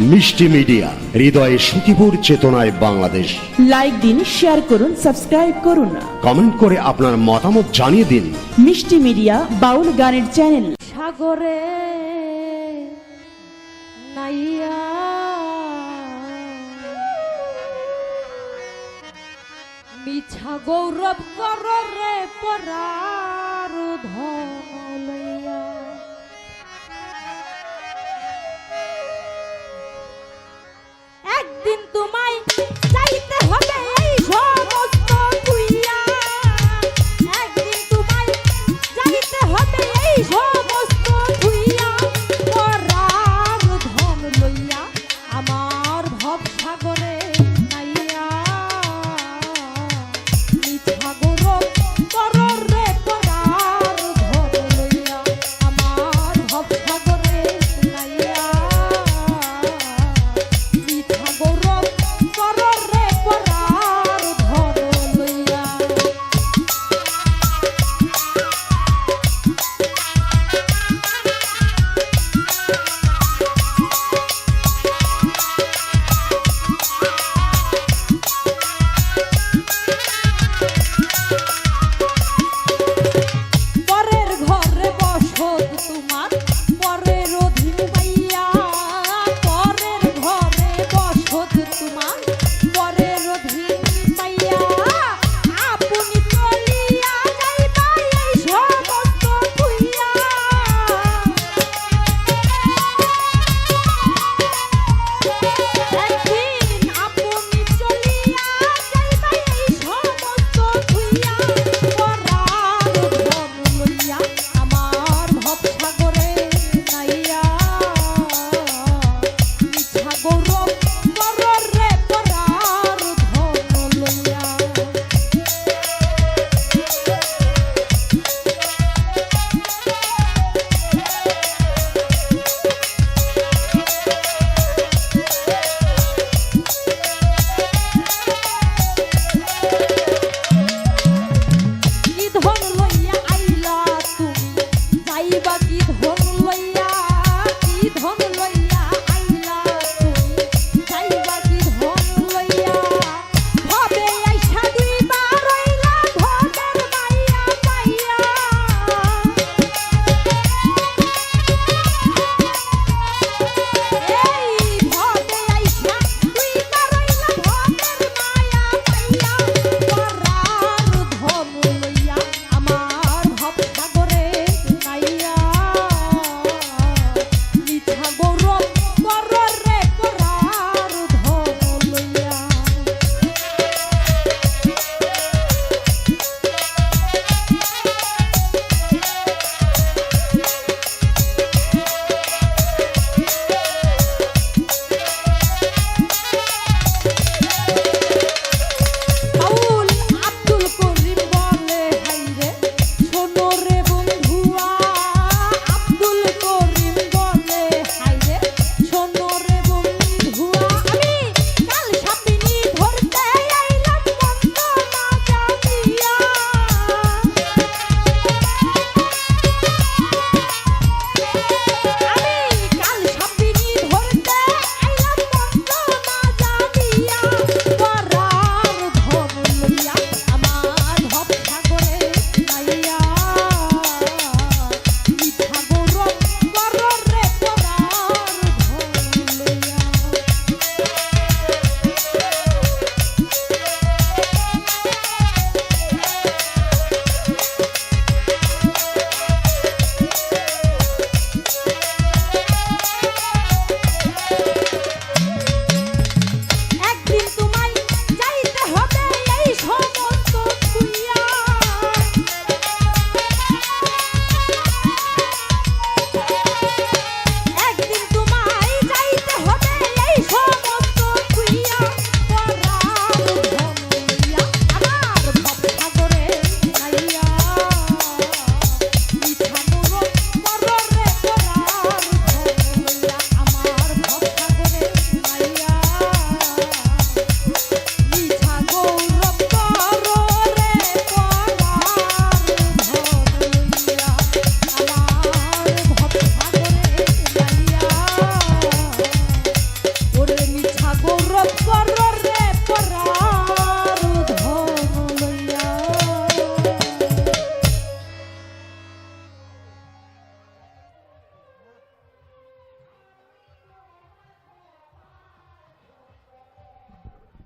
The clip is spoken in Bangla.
মিষ্টি মিডিয়া হৃদয়ে সুখীপুর চেতনায় বাংলাদেশ। লাইক দিন শেয়ার করুন সাবস্ক্রাইব করুন। কমেন্ট করে আপনার মতামত জানিয়ে দিন। মিষ্টি মিডিয়া বাউল গানের চ্যানেল সাগরে নাইয়া। মিছা গৌরব কর রে পরার ধন লইয়া। একদিন তোমায় চাইতে হবে। একদিন তোমায় চাইতে হবে। এই